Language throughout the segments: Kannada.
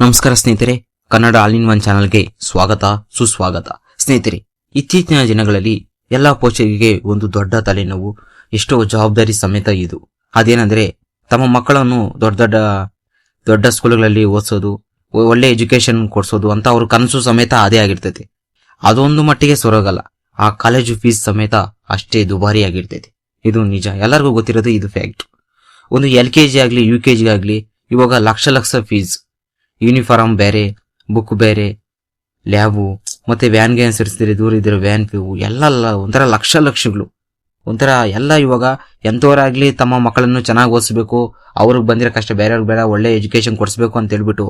ನಮಸ್ಕಾರ ಸ್ನೇಹಿತರೆ, ಕನ್ನಡ ಆಲ್ ಇನ್ ಒನ್ ಚಾನಲ್ಗೆ ಸ್ವಾಗತ, ಸುಸ್ವಾಗತ. ಸ್ನೇಹಿತರೆ, ಇತ್ತೀಚಿನ ದಿನಗಳಲ್ಲಿ ಎಲ್ಲ ಪೋಷಕರಿಗೆ ಒಂದು ದೊಡ್ಡ ತಲೆನೋವು, ಎಷ್ಟೋ ಜವಾಬ್ದಾರಿ ಸಮೇತ ಇದು. ಅದೇನೆಂದರೆ, ತಮ್ಮ ಮಕ್ಕಳನ್ನು ದೊಡ್ಡ ದೊಡ್ಡ ದೊಡ್ಡ ಸ್ಕೂಲ್ಗಳಲ್ಲಿ ಓದಿಸೋದು ಒಳ್ಳೆ ಎಜುಕೇಶನ್ ಕೊಡಿಸೋದು ಅಂತ ಅವ್ರ ಕನಸು ಸಮೇತ ಅದೇ ಆಗಿರ್ತೈತೆ. ಅದೊಂದು ಮಟ್ಟಿಗೆ ಸೊರಗಲ್ಲ, ಆ ಕಾಲೇಜು ಫೀಸ್ ಸಮೇತ ಅಷ್ಟೇ ದುಬಾರಿ ಆಗಿರ್ತೈತೆ. ಇದು ನಿಜ, ಎಲ್ಲರಿಗೂ ಗೊತ್ತಿರೋದು ಇದು ಫ್ಯಾಕ್ಟ್. ಒಂದು ಎಲ್ ಕೆ ಜಿ ಆಗಲಿ, ಯು ಕೆ ಜಿ ಆಗಲಿ ಇವಾಗ ಲಕ್ಷ ಲಕ್ಷ ಫೀಸ್. ಯೂನಿಫಾರ್ಮ್ ಬೇರೆ ಬುಕ್ ಬೇರೆ ಲ್ಯಾಬು ಮತ್ತೆ ವ್ಯಾನ್ಗೆ ಅನುಸರಿಸಿದ್ರೆ ದೂರ ಇದ್ರೆ ವ್ಯಾನ್ ಫೀವು ಎಲ್ಲ ಒಂಥರ ಲಕ್ಷ ಲಕ್ಷಗಳು. ಒಂಥರ ಎಲ್ಲ ಇವಾಗ ಎಂಥವರಾಗಲಿ ತಮ್ಮ ಮಕ್ಕಳನ್ನು ಚೆನ್ನಾಗಿ ಓದಿಸ್ಬೇಕು, ಅವ್ರಿಗೆ ಬಂದಿರೋ ಕಷ್ಟ ಬೇರೆಯವ್ರಿಗೆ ಬೇಡ, ಒಳ್ಳೆ ಎಜುಕೇಶನ್ ಕೊಡಿಸ್ಬೇಕು ಅಂತ ಹೇಳ್ಬಿಟ್ಟು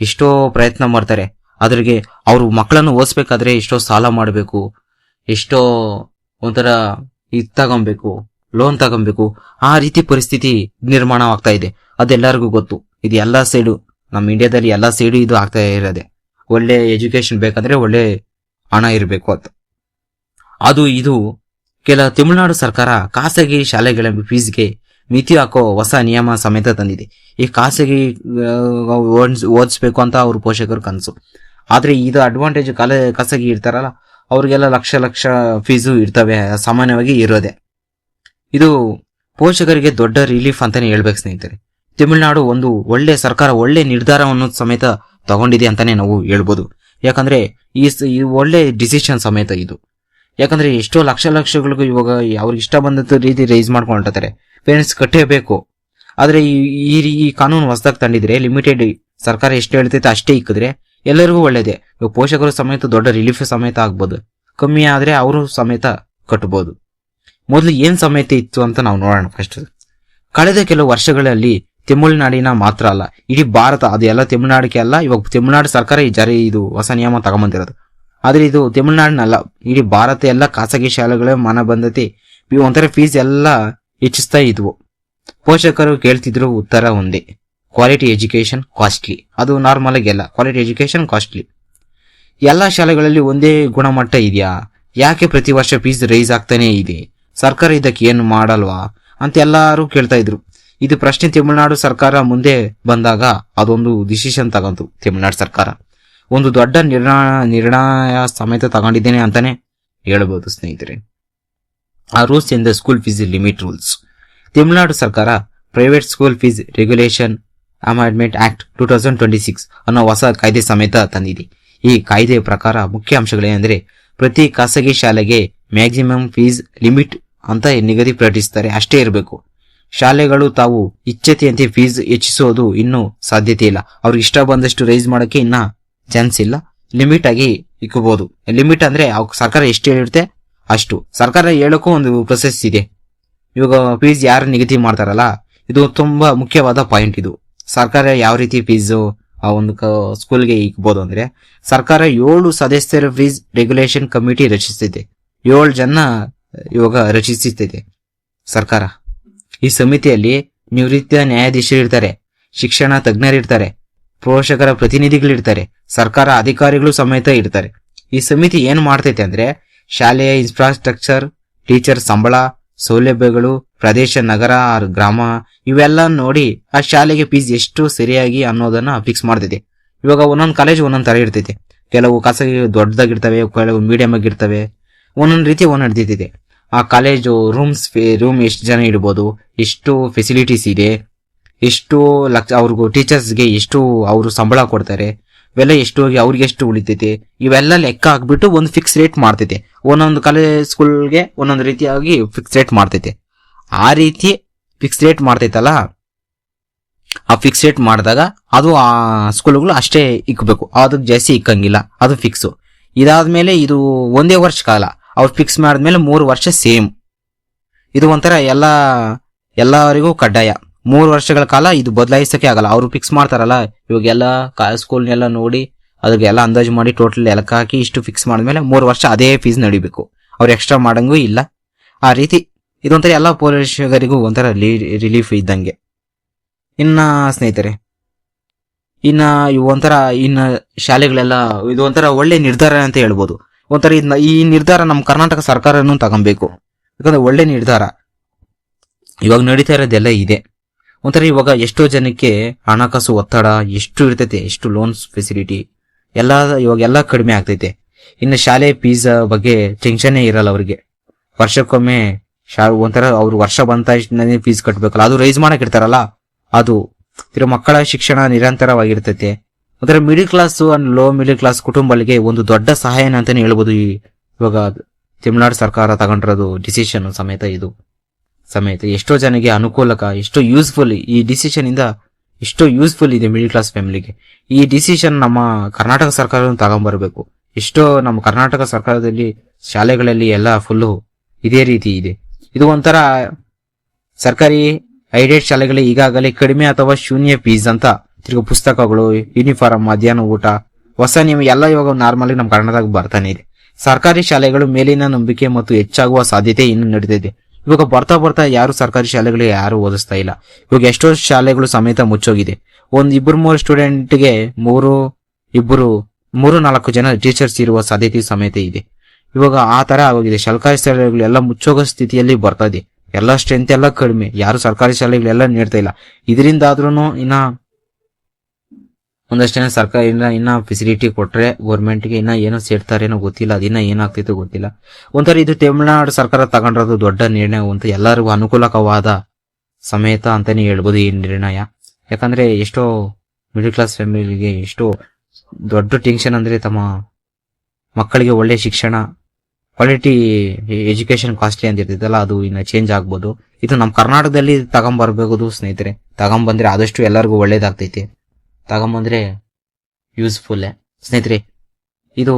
ಎಷ್ಟೋ ಪ್ರಯತ್ನ ಮಾಡ್ತಾರೆ. ಅದ್ರಿಗೆ ಅವ್ರ ಮಕ್ಕಳನ್ನು ಓದಿಸ್ಬೇಕಾದ್ರೆ ಎಷ್ಟೋ ಸಾಲ ಮಾಡಬೇಕು, ಎಷ್ಟೋ ಒಂಥರ ಇದು ತಗೊಬೇಕು ಲೋನ್ ತಗೊಬೇಕು. ಆ ರೀತಿ ಪರಿಸ್ಥಿತಿ ನಿರ್ಮಾಣವಾಗ್ತಾ ಇದೆ. ಅದೆಲ್ಲರಿಗೂ ಗೊತ್ತು. ಇದು ಎಲ್ಲ ಸೈಡು ನಮ್ಮ ಇಂಡಿಯಾದಲ್ಲಿ ಎಲ್ಲ ಸೈಡು ಇದು ಆಗ್ತಾ ಇರೋದೆ. ಒಳ್ಳೆ ಎಜುಕೇಶನ್ ಬೇಕಂದ್ರೆ ಒಳ್ಳೆ ಹಣ ಇರಬೇಕು ಅಂತ. ಅದು ಇದು ಕೆಲ ತಮಿಳುನಾಡು ಸರ್ಕಾರ ಖಾಸಗಿ ಶಾಲೆಗಳ ಫೀಸ್ಗೆ ಮಿತಿ ಹಾಕೋ ಹೊಸ ನಿಯಮ ಸಮೇತ ತಂದಿದೆ. ಈ ಖಾಸಗಿ ಓದಿಸ್ಬೇಕು ಅಂತ ಅವ್ರ ಪೋಷಕರು ಕನಸು. ಆದ್ರೆ ಇದು ಅಡ್ವಾಂಟೇಜ್ ಕಾಲ ಖಾಸಗಿ ಇರ್ತಾರಲ್ಲ, ಅವ್ರಿಗೆಲ್ಲ ಲಕ್ಷ ಲಕ್ಷ ಫೀಸು ಇರ್ತವೆ, ಸಾಮಾನ್ಯವಾಗಿ ಇರೋದೆ. ಇದು ಪೋಷಕರಿಗೆ ದೊಡ್ಡ ರಿಲೀಫ್ ಅಂತಾನೆ ಹೇಳ್ಬೇಕು ಸ್ನೇಹಿತರೆ. ತಮಿಳುನಾಡು ಒಂದು ಒಳ್ಳೆ ಸರ್ಕಾರ, ಒಳ್ಳೆ ನಿರ್ಧಾರವನ್ನು ಸಮೇತ ತಗೊಂಡಿದೆ ಅಂತಾನೆ ನಾವು ಹೇಳ್ಬೋದು. ಯಾಕಂದ್ರೆ ಈ ಒಳ್ಳೆ ಡಿಸಿಷನ್ ಸಮೇತ ಇದು. ಯಾಕಂದ್ರೆ ಎಷ್ಟೋ ಲಕ್ಷ ಲಕ್ಷಗಳಿಗೂ ಇವಾಗ ಅವ್ರಿಗೆ ಇಷ್ಟ ಬಂದ ರೀತಿ ರೈಸ್ ಮಾಡ್ಕೊಂಡಿರ್ತಾರೆ ಪೇರೆಂಟ್ಸ್ ಕಟ್ಟೇಬೇಕು ಆದ್ರೆ ಈ ಈ ಕಾನೂನು ಹೊಸದಾಗಿ ತಂದಿದ್ರೆ ಲಿಮಿಟೆಡ್ ಸರ್ಕಾರ ಎಷ್ಟು ಹೇಳ್ತೈತೆ ಅಷ್ಟೇ ಇಕ್ಕಿದ್ರೆ ಎಲ್ಲರಿಗೂ ಒಳ್ಳೇದೇ. ಇವಾಗ ಪೋಷಕರು ಸಮೇತ ದೊಡ್ಡ ರಿಲೀಫ್ ಸಮೇತ ಆಗ್ಬೋದು. ಕಮ್ಮಿ ಆದ್ರೆ ಅವರು ಸಮೇತ ಕಟ್ಬೋದು. ಮೊದಲು ಏನ್ ಸಮೇತ ಇತ್ತು ಅಂತ ನಾವು ನೋಡೋಣ ಫಸ್ಟ್ ಕಳೆದ ಕೆಲವು ವರ್ಷಗಳಲ್ಲಿ ತಮಿಳುನಾಡಿನ ಮಾತ್ರ ಅಲ್ಲ, ಇಡೀ ಭಾರತ, ಅದು ಎಲ್ಲ ತಮಿಳುನಾಡಿಗೆ ಅಲ್ಲ, ಇವಾಗ ತಮಿಳುನಾಡು ಸರ್ಕಾರ ಈ ಜಾರಿ ಇದು ಹೊಸ ನಿಯಮ ತಗೊಂಬಂದಿರೋದು. ಆದ್ರೆ ಇದು ತಮಿಳುನಾಡಿನಲ್ಲ, ಇಡೀ ಭಾರತ ಎಲ್ಲ ಖಾಸಗಿ ಶಾಲೆಗಳೇ ಮನ ಬಂದತಿ. ಒಂಥರ ಫೀಸ್ ಎಲ್ಲ ಹೆಚ್ಚಿಸ್ತಾ ಇದ್ವು. ಪೋಷಕರು ಕೇಳ್ತಿದ್ರು ಉತ್ತರ ಒಂದೇ ಕ್ವಾಲಿಟಿ ಎಜುಕೇಶನ್ ಕಾಸ್ಟ್ಲಿ ಅದು ನಾರ್ಮಲ್ ಆಗಿ ಎಲ್ಲ ಕ್ವಾಲಿಟಿ ಎಜುಕೇಶನ್ ಕಾಸ್ಟ್ಲಿ ಎಲ್ಲ ಶಾಲೆಗಳಲ್ಲಿ ಒಂದೇ ಗುಣಮಟ್ಟ ಇದೆಯಾ? ಯಾಕೆ ಪ್ರತಿ ವರ್ಷ ಫೀಸ್ ರೈಸ್ ಆಗ್ತಾನೆ ಇದೆ? ಸರ್ಕಾರ ಇದಕ್ಕೆ ಏನು ಮಾಡಲ್ವಾ? ಅಂತ ಎಲ್ಲರೂ ಕೇಳ್ತಾ ಇದ್ರು. ಇದು ಪ್ರಶ್ನೆ ತಮಿಳುನಾಡು ಸರ್ಕಾರ ಮುಂದೆ ಬಂದಾಗ ಅದೊಂದು ಡಿಸಿಷನ್ ತಗೊಂತು ತಮಿಳುನಾಡು ಸರ್ಕಾರ. ಒಂದು ದೊಡ್ಡ ನಿರ್ಣಯ ನಿರ್ಣಯ ಸಮೇತ ತಗೊಂಡಿದ್ದೇನೆ ಅಂತಾನೆ ಹೇಳಬಹುದು ಸ್ನೇಹಿತರೆ. ಆ rules in the school fees limit rules Tamil Nadu ಸರ್ಕಾರ private school fees regulation amendment act two thousand twenty six ಅನ್ನೋ ಹೊಸ ಕಾಯ್ದೆ ಸಮೇತ ತಂದಿದೆ. ಈ ಕಾಯ್ದೆ ಪ್ರಕಾರ ಮುಖ್ಯ ಅಂಶಗಳೇನೆಂದರೆ ಪ್ರತಿ ಖಾಸಗಿ ಶಾಲೆಗೆ ಮ್ಯಾಕ್ಸಿಮಮ್ ಫೀಸ್ ಲಿಮಿಟ್ ಅಂತ ನಿಗದಿಪಡಿಸ್ತಾರೆ ಅಷ್ಟೇ ಇರಬೇಕು. ಶಾಲೆಗಳು ತಾವು ಇಚ್ಛತೆಯಂತೆ ಫೀಸ್ ಹೆಚ್ಚಿಸೋದು ಇನ್ನೂ ಸಾಧ್ಯತೆ ಇಲ್ಲ. ಅವ್ರಿಗೆ ಇಷ್ಟ ಬಂದಷ್ಟು ರೈಸ್ ಮಾಡೋಕೆ ಇನ್ನ ಚಾನ್ಸ್ ಇಲ್ಲ. ಲಿಮಿಟ್ ಆಗಿ ಇಕ್ಕಬಹುದು ಲಿಮಿಟ್ ಅಂದ್ರೆ ಸರ್ಕಾರ ಎಷ್ಟು ಹೇಳಿರುತ್ತೆ ಅಷ್ಟು. ಸರ್ಕಾರ ಹೇಳಕ್ಕೂ ಒಂದು ಪ್ರೊಸೆಸ್ ಇದೆ. ಇವಾಗ ಫೀಸ್ ಯಾರು ನಿಗದಿ ಮಾಡ್ತಾರಲ್ಲ, ಇದು ತುಂಬಾ ಮುಖ್ಯವಾದ ಪಾಯಿಂಟ್ ಇದು. ಸರ್ಕಾರ ಯಾವ ರೀತಿ ಫೀಸ್ ಆ ಒಂದು ಸ್ಕೂಲ್ಗೆ ಇಕ್ಬೋದು ಅಂದ್ರೆ, ಸರ್ಕಾರ ಏಳು ಸದಸ್ಯರ ಫೀಸ್ ರೆಗ್ಯುಲೇಷನ್ ಕಮಿಟಿ ರಚಿಸಿದೆ ಏಳು ಜನ ಇವಾಗ ರಚಿಸುತ್ತಿದೆ ಸರ್ಕಾರ. ಈ ಸಮಿತಿಯಲ್ಲಿ ನಿವೃತ್ತ ನ್ಯಾಯಾಧೀಶರು ಇರ್ತಾರೆ ಶಿಕ್ಷಣ ತಜ್ಞರಿರ್ತಾರೆ, ಪೋಷಕರ ಪ್ರತಿನಿಧಿಗಳಿರ್ತಾರೆ, ಸರ್ಕಾರ ಅಧಿಕಾರಿಗಳು ಸಮೇತ ಇರ್ತಾರೆ. ಈ ಸಮಿತಿ ಏನ್ ಮಾಡ್ತೈತೆ ಅಂದ್ರೆ, ಶಾಲೆಯ ಇನ್ಫ್ರಾಸ್ಟ್ರಕ್ಚರ್ ಟೀಚರ್ ಸಂಬಳ, ಸೌಲಭ್ಯಗಳು, ಪ್ರದೇಶ, ನಗರ ಗ್ರಾಮ, ಇವೆಲ್ಲ ನೋಡಿ ಆ ಶಾಲೆಗೆ ಫೀಸ್ ಎಷ್ಟು ಸರಿಯಾಗಿ ಅನ್ನೋದನ್ನ ಫಿಕ್ಸ್ ಮಾಡ್ತೈತೆ. ಇವಾಗ ಒಂದೊಂದು ಕಾಲೇಜ್ ಒಂದೊಂದ್ ತರ ಇರ್ತೈತೆ. ಕೆಲವು ಖಾಸಗಿ ದೊಡ್ಡದಾಗಿರ್ತವೆ, ಕೆಲವು ಮೀಡಿಯಂ ಆಗಿರ್ತವೆ, ಒಂದೊಂದು ರೀತಿ ಒಂದೊಂದು ಆ ಕಾಲೇಜು ರೂಮ್ಸ್ ರೂಮ್ ಎಷ್ಟು ಜನ ಇಡ್ಬೋದು, ಎಷ್ಟು ಫೆಸಿಲಿಟೀಸ್ ಇದೆ, ಎಷ್ಟು ಲಕ್ಷ, ಅವ್ರಿಗೂ ಟೀಚರ್ಸ್ಗೆ ಎಷ್ಟು ಅವರು ಸಂಬಳ ಕೊಡ್ತಾರೆ, ಇವೆಲ್ಲ ಎಷ್ಟು ಹೋಗಿ ಅವ್ರಿಗೆ ಎಷ್ಟು ಉಳಿತೈತೆ, ಇವೆಲ್ಲ ಲೆಕ್ಕ ಹಾಕ್ಬಿಟ್ಟು ಒಂದು ಫಿಕ್ಸ್ ರೇಟ್ ಮಾಡ್ತೈತೆ. ಒಂದೊಂದು ಕಾಲೇಜ್ ಸ್ಕೂಲ್ಗೆ ಒಂದೊಂದು ರೀತಿಯಾಗಿ ಫಿಕ್ಸ್ ರೇಟ್ ಮಾಡ್ತೈತೆ. ಆ ರೀತಿ ಫಿಕ್ಸ್ ರೇಟ್ ಮಾಡ್ತೈತಲ್ಲ, ಆ ಫಿಕ್ಸ್ ರೇಟ್ ಮಾಡಿದಾಗ ಅದು ಆ ಸ್ಕೂಲ್ಗಳು ಅಷ್ಟೇ ಇಕ್ಕಬೇಕು ಅದಕ್ಕೆ ಜಾಸ್ತಿ ಇಕ್ಕಂಗಿಲ್ಲ, ಅದು ಫಿಕ್ಸು ಇದಾದ್ಮೇಲೆ ಇದು ಒಂದೇ ವರ್ಷ ಕಾಲ. ಅವ್ರು ಫಿಕ್ಸ್ ಮಾಡಿದ್ಮೇಲೆ ಮೂರು ವರ್ಷ ಸೇಮ್ ಇದು ಒಂಥರ ಎಲ್ಲ ಎಲ್ಲರಿಗೂ ಕಡ್ಡಾಯ. ಮೂರು ವರ್ಷಗಳ ಕಾಲ ಇದು ಬದಲಾಯಿಸೋಕೆ ಆಗಲ್ಲ. ಅವರು ಫಿಕ್ಸ್ ಮಾಡ್ತಾರಲ್ಲ ಇವಾಗ ಎಲ್ಲ ಸ್ಕೂಲ್ನೆಲ್ಲ ನೋಡಿ, ಅದಕ್ಕೆಲ್ಲ ಅಂದಾಜು ಮಾಡಿ ಟೋಟಲ್ ಲೆಕ್ಕ ಹಾಕಿ ಇಷ್ಟು ಫಿಕ್ಸ್ ಮಾಡಿದ್ಮೇಲೆ ಮೂರು ವರ್ಷ ಅದೇ ಫೀಸ್ ನಡಿಬೇಕು. ಅವ್ರು ಎಕ್ಸ್ಟ್ರಾ ಮಾಡಂಗೂ ಇಲ್ಲ. ಆ ರೀತಿ, ಇದೊಂಥರ ಎಲ್ಲ ಪೊಲೀಸರಿಗೂ ಒಂಥರ ರಿಲೀಫ್ ಇದ್ದಂಗೆ. ಇನ್ನ ಸ್ನೇಹಿತರೆ, ಇನ್ನ ಇವು ಒಂಥರ ಇನ್ನ ಶಾಲೆಗಳೆಲ್ಲ, ಇದು ಒಂಥರ ಒಳ್ಳೆ ನಿರ್ಧಾರ ಅಂತ ಹೇಳ್ಬೋದು. ಒಂಥರ ಇದನ್ನ ಈ ನಿರ್ಧಾರ ನಮ್ಮ ಕರ್ನಾಟಕ ಸರ್ಕಾರನೂ ತಗೊಬೇಕು. ಯಾಕಂದ್ರೆ ಒಳ್ಳೆ ನಿರ್ಧಾರ. ಇವಾಗ ನಡೀತಾ ಇರೋದೆಲ್ಲ ಇದೆ. ಒಂಥರ ಇವಾಗ ಎಷ್ಟೋ ಜನಕ್ಕೆ ಹಣಕಾಸು ಒತ್ತಡ, ಎಷ್ಟು ಇರ್ತೈತೆ, ಎಷ್ಟು ಲೋನ್ಸ್ ಫೆಸಿಲಿಟಿ ಎಲ್ಲ ಇವಾಗ ಎಲ್ಲ ಕಡಿಮೆ ಆಗ್ತೈತೆ. ಇನ್ನು ಶಾಲೆ ಫೀಸ್ ಬಗ್ಗೆ ಟೆನ್ಷನ್ನೇ ಇರಲ್ಲ ಅವ್ರಿಗೆ. ವರ್ಷಕ್ಕೊಮ್ಮೆ ಶಾ ಒಂಥರ ಅವ್ರು ವರ್ಷ ಬಂತ ಫೀಸ್ ಕಟ್ಬೇಕಲ್ಲ. ಅದು ರೈಸ್ ಮಾಡಕ್ ಇರ್ತಾರಲ್ಲ ಅದು ಇರೋ ಮಕ್ಕಳ ಶಿಕ್ಷಣ ನಿರಂತರವಾಗಿರ್ತೈತೆ. ಒಂಥರ middle class and low middle class ಕುಟುಂಬಗಳಿಗೆ ಒಂದು ದೊಡ್ಡ ಸಹಾಯನ ಅಂತಾನೆ ಹೇಳ್ಬೋದು ಈ ಇವಾಗ ತಮಿಳುನಾಡು ಸರ್ಕಾರ ತಗೊಂಡಿರೋದು ಡಿಸಿಷನ್ ಸಮೇತ ಇದು ಸಮೇತ ಎಷ್ಟೋ ಜನಕ್ಕೆ ಅನುಕೂಲಕ ಎಷ್ಟೋ ಯೂಸ್ಫುಲ್ ಈ ಡಿಸಿಷನ್ ಇಂದ ಎಷ್ಟೋ ಯೂಸ್ಫುಲ್ ಇದೆ ಮಿಡಿಲ್ ಕ್ಲಾಸ್ ಫ್ಯಾಮಿಲಿಗೆ ಈ ಡಿಸಿಷನ್ ನಮ್ಮ ಕರ್ನಾಟಕ ಸರ್ಕಾರ ತಗೊಂಡ್ಬರ್ಬೇಕು ಎಷ್ಟೋ ನಮ್ಮ ಕರ್ನಾಟಕ ಸರ್ಕಾರದಲ್ಲಿ ಶಾಲೆಗಳಲ್ಲಿ ಎಲ್ಲ ಫುಲ್ಲು ಇದೇ ರೀತಿ ಇದೆ ಇದು ಒಂಥರ ಸರ್ಕಾರಿ ಐಡೆಡ್ ಶಾಲೆಗಳಿಗೆ ಈಗಾಗಲೇ ಕಡಿಮೆ ಅಥವಾ ಶೂನ್ಯ ಫೀಸ್ ಅಂತ ತಿರ್ಗಾ ಪುಸ್ತಕಗಳು ಯೂನಿಫಾರ್ಮ್ ಮಧ್ಯಾಹ್ನ ಊಟ, ಹೊಸ ನಿಯಮ ಎಲ್ಲ ಇವಾಗ ನಾರ್ಮಲಿ ನಮ್ಮ ಕನ್ನಡದಾಗ ಬರ್ತಾನೆ ಇದೆ. ಸರ್ಕಾರಿ ಶಾಲೆಗಳು ಮೇಲಿನ ನಂಬಿಕೆ ಮತ್ತು ಹೆಚ್ಚಾಗುವ ಸಾಧ್ಯತೆ ಇನ್ನು ನಡೆದಿದೆ ಇವಾಗ ಬರ್ತಾ ಬರ್ತಾ ಯಾರು ಸರ್ಕಾರಿ ಶಾಲೆಗಳು ಯಾರು ಓದಿಸ್ತಾ ಇಲ್ಲ. ಇವಾಗ ಎಷ್ಟೋ ಶಾಲೆಗಳು ಸಮೇತ ಮುಚ್ಚೋಗಿದೆ. ಒಂದ್ ಇಬ್ಬರು ಮೂರು ಸ್ಟೂಡೆಂಟ್ಗೆ ಮೂರು ಇಬ್ಬರು ಮೂರು ನಾಲ್ಕು ಜನ ಟೀಚರ್ಸ್ ಇರುವ ಸಾಧ್ಯತೆ ಸಮೇತ ಇದೆ. ಇವಾಗ ಆ ತರ ಆಗೋಗಿದೆ. ಸರ್ಕಾರಿ ಶಾಲೆಗಳು ಎಲ್ಲ ಮುಚ್ಚೋಗೋ ಸ್ಥಿತಿಯಲ್ಲಿ ಬರ್ತಾ ಇದೆ. ಎಲ್ಲ ಸ್ಟ್ರೆಂತ್ ಎಲ್ಲ ಕಡಿಮೆ. ಯಾರು ಸರ್ಕಾರಿ ಶಾಲೆಗಳೆಲ್ಲ ನೀಡ್ತಾ ಇಲ್ಲ. ಇದರಿಂದ ಆದ್ರೂ ಇನ್ನ ಒಂದಷ್ಟು ಸರ್ಕಾರ ಇನ್ನ ಇನ್ನ ಫೆಸಿಲಿಟಿ ಕೊಟ್ರೆ ಗೆ ಇನ್ನ ಏನೋ ಸೇರ್ತಾರೇನೋ ಗೊತ್ತಿಲ್ಲ, ಅದಿನ್ನ ಏನಾಗ್ತೈತೋ ಗೊತ್ತಿಲ್ಲ. ಒಂಥರ ಇದು ತಮಿಳುನಾಡು ಸರ್ಕಾರ ತಗೊಂಡಿರೋದು ದೊಡ್ಡ ನಿರ್ಣಯ ಅಂತ ಎಲ್ಲರಿಗೂ ಅನುಕೂಲಕವಾದ ಸಮೇತ ಅಂತಾನೆ ಹೇಳ್ಬೋದು ಈ ನಿರ್ಣಯ. ಯಾಕಂದ್ರೆ ಎಷ್ಟೋ ಮಿಡಲ್ ಕ್ಲಾಸ್ ಫ್ಯಾಮಿಲಿಗೆ ಎಷ್ಟೋ ದೊಡ್ಡ ಟೆನ್ಷನ್ ಅಂದ್ರೆ ತಮ್ಮ ಮಕ್ಕಳಿಗೆ ಒಳ್ಳೆ ಶಿಕ್ಷಣ ಕ್ವಾಲಿಟಿ ಎಜುಕೇಶನ್ ಕಾಸ್ಟ್ಲಿ ಅಂತ ಅದು ಇನ್ನ ಚೇಂಜ್ ಆಗ್ಬೋದು. ಇದು ನಮ್ಮ ಕರ್ನಾಟಕದಲ್ಲಿ ತಗೊಂಬರ್ಬೇಕು ಸ್ನೇಹಿತರೆ. ತಗೊಂಬಂದ್ರೆ ಆದಷ್ಟು ಎಲ್ಲರಿಗೂ ಒಳ್ಳೇದಾಗ್ತೈತೆ. ತಗೊಂಬಂದ್ರೆ ಯೂಸ್ಫುಲ್ ಸ್ನೇಹಿತರೆ, ಇದು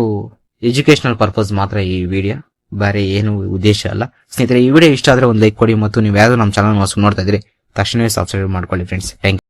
ಎಜುಕೇಶನಲ್ ಪರ್ಪಸ್ ಮಾತ್ರ ಈ ವಿಡಿಯೋ ಬೇರೆ ಏನು ಉದ್ದೇಶ ಅಲ್ಲ. ಸ್ನೇಹಿತರೆ, ಈ ವಿಡಿಯೋ ಇಷ್ಟ ಆದ್ರೆ ಒಂದು ಲೈಕ್ ಕೊಡಿ ಮತ್ತು ನೀವು ಯಾವ್ದು ನಮ್ಮ ಚಾನಲ್ ನೋಡ್ತಾ ಇದ್ರೆ ತಕ್ಷಣವೇ ಸಬ್ಸ್ಕ್ರೈಬ್ ಮಾಡ್ಕೊಳ್ಳಿ ಫ್ರೆಂಡ್ಸ್ ಥ್ಯಾಂಕ್